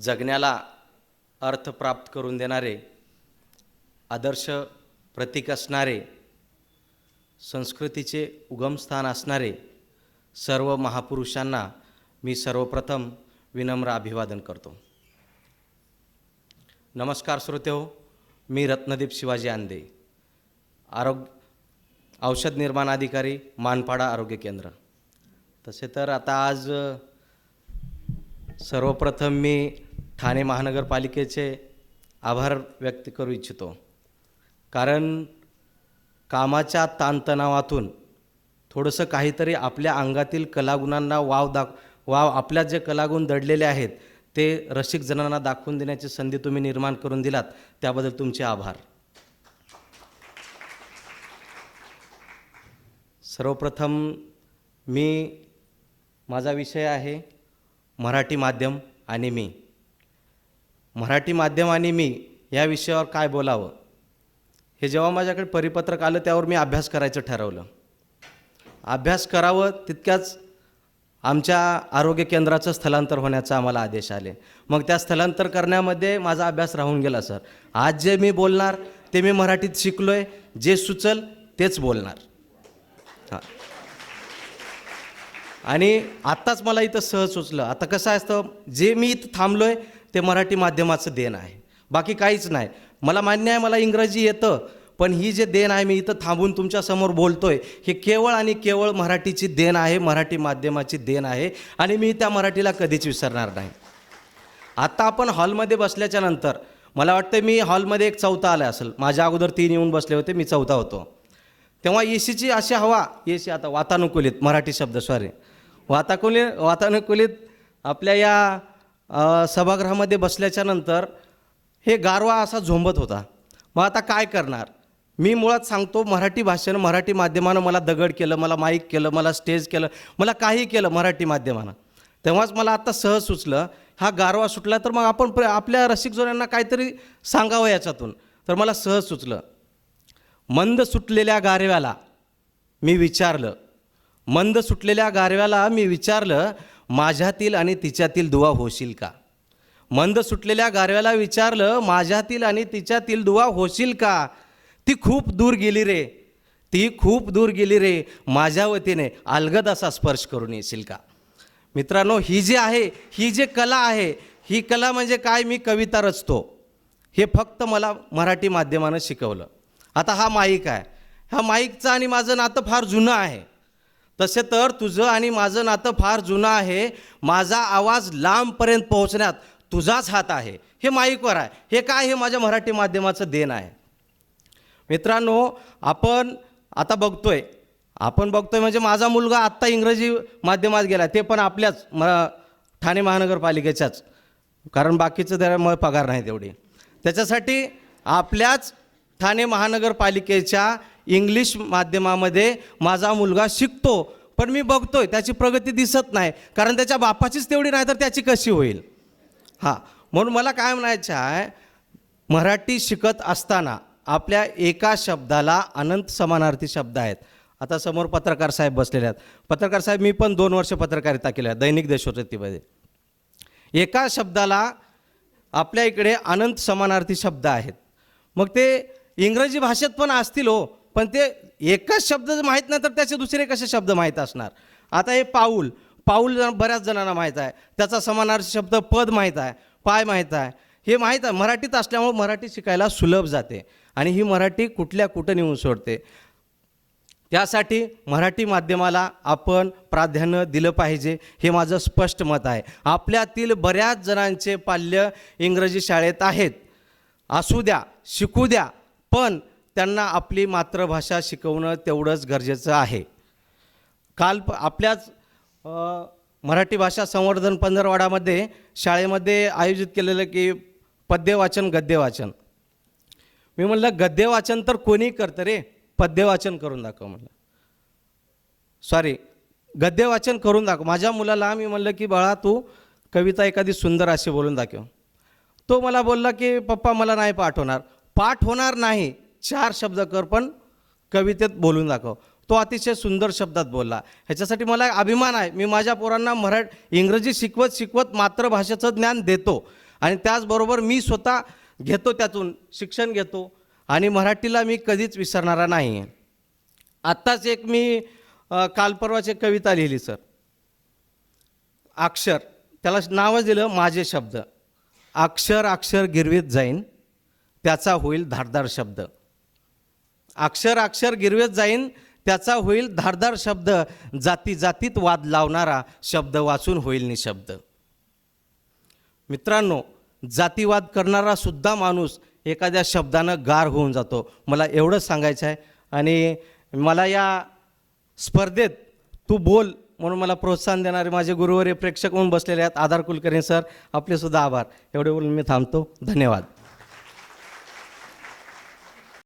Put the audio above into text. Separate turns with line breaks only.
जगण्याला अर्थ प्राप्त करून देणारे आदर्श प्रतीक असणारे संस्कृतीचे उगमस्थान असणारे सर्व महापुरुषांना मी सर्वप्रथम विनम्र अभिवादन करतो. नमस्कार श्रोते हो, मी रत्नदीप शिवाजी आंदे आरोग्य औषध निर्माण अधिकारी मानपाडा आरोग्य केंद्र. तसे तर आता आज सर्वप्रथम मी ठाणे महानगरपालिकेचे आभार व्यक्त करू इच्छितो. कारण कामाच्या ताणतणावातून थोडंसं काहीतरी आपल्या अंगातील कलागुणांना वाव दाख वाव आपल्या जे कलागुण दडलेले आहेत ते रसिक जणांना दाखवून देण्याची संधी तुम्ही निर्माण करून दिलात त्याबद्दल तुमचे आभार. सर्वप्रथम मी माझा विषय आहे मराठी माध्यम आणि मी. मराठी माध्यमाने मी या विषयावर काय बोलावं? हे जेव्हा माझ्याकडे परिपत्रक आलं त्यावर मी अभ्यास करायचं ठरवलं. अभ्यास करावं तितक्याच आमच्या आरोग्य केंद्राचं स्थलांतर होण्याचा आम्हाला आदेश आले. मग त्या स्थलांतर करण्यामध्ये माझा अभ्यास राहून गेला सर. आज जे मी बोलणार ते मी मराठीत शिकलो आहे जे सुचल तेच बोलणार. हां. आणि आत्ताच मला इथं सहज सुचलं. आता कसं असतं जे मी इथं थांबलो आहे ते मराठी माध्यमाचं देण आहे. बाकी काहीच नाही. मला मान्य आहे मला इंग्रजी येतं पण ही जे देण आहे मी इथं थांबून तुमच्यासमोर बोलतोय हे केवळ आणि केवळ मराठीची देण आहे मराठी माध्यमाची देण आहे आणि मी त्या मराठीला कधीच विसरणार नाही. आता आपण हॉलमध्ये बसल्याच्या नंतर मला वाटतं मी हॉलमध्ये एक चौथा आला असेल. माझ्या अगोदर तीन येऊन बसले होते मी चौथा होतो. तेव्हा ए सीची अशी हवा ए सी आता वातानुकूलित मराठी शब्द सॉरी वाताकुलित वातानुकूलित आपल्या या सभागृहामध्ये बसल्याच्या नंतर हे गारवा असा झोंबत होता. मग आता काय करणार? मी मुळात सांगतो मराठी भाषेनं मराठी माध्यमानं मला दगड केलं मला माईक केलं मला स्टेज केलं मला काही केलं मराठी माध्यमानं. तेव्हाच मला आत्ता सहज सुचलं हा गारवा सुटला तर मग आपण प्र आपल्या रसिकजोड्यांना काहीतरी सांगावं याच्यातून. तर मला सहज सुचलं. मंद सुटलेल्या गारव्याला मी विचारलं. मंद सुटलेल्या गारव्याला मी विचारलं माझ्यातील आणि तिच्यातील दुवा होशील का? मंद सुटलेल्या गारव्याला विचारलं माझ्यातील आणि तिच्यातील दुवा होशील का? ती खूप दूर गेली रे. ती खूप दूर गेली रे. माझ्या वतीने अलगद असा स्पर्श करून येशील का? मित्रांनो ही जी आहे ही जी कला आहे ही कला म्हणजे काय? मी कविता रचतो. हे फक्त मला मराठी माध्यमानं शिकवलं. आता हा माईक आहे. ह्या माईकचं आणि माझं नातं फार जुनं आहे. तसे तर तुझं आणि माझं नातं फार जुनं आहे. माझा आवाज लांबपर्यंत पोहोचण्यात तुझाच हात आहे. हे माईकवर आहे. हे काय हे माझ्या मराठी माध्यमाचं देण आहे? मित्रांनो आपण आता बघतोय. आपण बघतोय म्हणजे माझा मुलगा आत्ता इंग्रजी माध्यमात गेला ते पण आपल्याच म ठाणे महानगरपालिकेच्याच. कारण बाकीचं त्याला पगार नाही तेवढी त्याच्यासाठी आपल्याच ठाणे महानगरपालिकेच्या इंग्लिश माध्यमामध्ये माझा मुलगा शिकतो पण मी बघतोय त्याची प्रगती दिसत नाही कारण त्याच्या बापाचीच तेवढी नाही तर त्याची कशी होईल? हां म्हणून मला काय म्हणायचं आहे मराठी शिकत असताना आपल्या एका शब्दाला अनंत समानार्थी शब्द आहेत. आता समोर पत्रकार साहेब बसलेले आहेत. पत्रकार साहेब मी पण दोन वर्ष पत्रकारिता केली आहे दैनिक देशोत्तीमध्ये एका शब्दाला आपल्या इकडे अनंत समानार्थी शब्द आहेत. मग ते इंग्रजी भाषेत पण असतील हो पण ते एकच शब्द जर माहीत नाही तर त्याचे दुसरे कसे शब्द माहीत असणार? आता हे पाऊल पाऊल जण बऱ्याच जणांना माहीत आहे. त्याचा समानार्थी शब्द पद माहीत आहे पाय माहीत आहे. हे माहीत आहे मराठीत असल्यामुळे मराठी शिकायला सुलभ जाते आणि ही मराठी कुठल्या कुठं नेऊन सोडते? त्यासाठी मराठी माध्यमाला आपण प्राधान्य दिलं पाहिजे हे माझं स्पष्ट मत आहे. आपल्यातील बऱ्याच जणांचे पाल्य इंग्रजी शाळेत आहेत. असू द्या शिकू द्या पण त्यांना आपली मातृभाषा शिकवणं तेवढंच गरजेचं आहे. काल प आपल्याच मराठी भाषा संवर्धन पंधरवाडामध्ये शाळेमध्ये आयोजित केलेलं की पद्यवाचन गद्यवाचन. मी म्हणलं गद्यवाचन तर कोणी करतं रे पद्यवाचन करून दाखव म्हणलं. सॉरी गद्यवाचन करून दाखव. माझ्या मुलाला मी म्हणलं की बाळा तू कविता एखादी सुंदर अशी बोलून दाखव. तो मला बोलला की पप्पा मला नाही पाठ होणार. पाठ होणार नाही चार शब्द कर पण कवितेत बोलून दाखव. तो अतिशय सुंदर शब्दात बोलला. ह्याच्यासाठी मला अभिमान आहे. मी माझ्या पोरांना मराठ इंग्रजी शिकवत शिकवत मातृभाषेचं ज्ञान देतो. आणि त्याचबरोबर मी स्वतः घेतो त्यातून शिक्षण घेतो. आणि मराठीला मी कधीच विसरणारा नाही. आहे आत्ताच एक मी कालपर्वाची एक कविता लिहिली सर. अक्षर. त्याला नावच दिलं माझे शब्द. अक्षर अक्षर गिरवीत जाईन. त्याचा होईल धारदार शब्द. अक्षर अक्षर गिरवेत जाईन त्याचा होईल धारदार शब्द. जाती जातीत वाद लावणारा शब्द वाचून होईल निशब्द. मित्रांनो जातीवाद करणारा सुद्धा माणूस एखाद्या शब्दानं गार होऊन जातो. मला एवढंच सांगायचं आहे आणि मला या स्पर्धेत तू बोल म्हणून मला प्रोत्साहन देणारे माझे गुरुवारी प्रेक्षक म्हणून बसलेले आहेत आधार कुलकर्णी सर आपले सुद्धा आभार. एवढे बोलून मी थांबतो. धन्यवाद.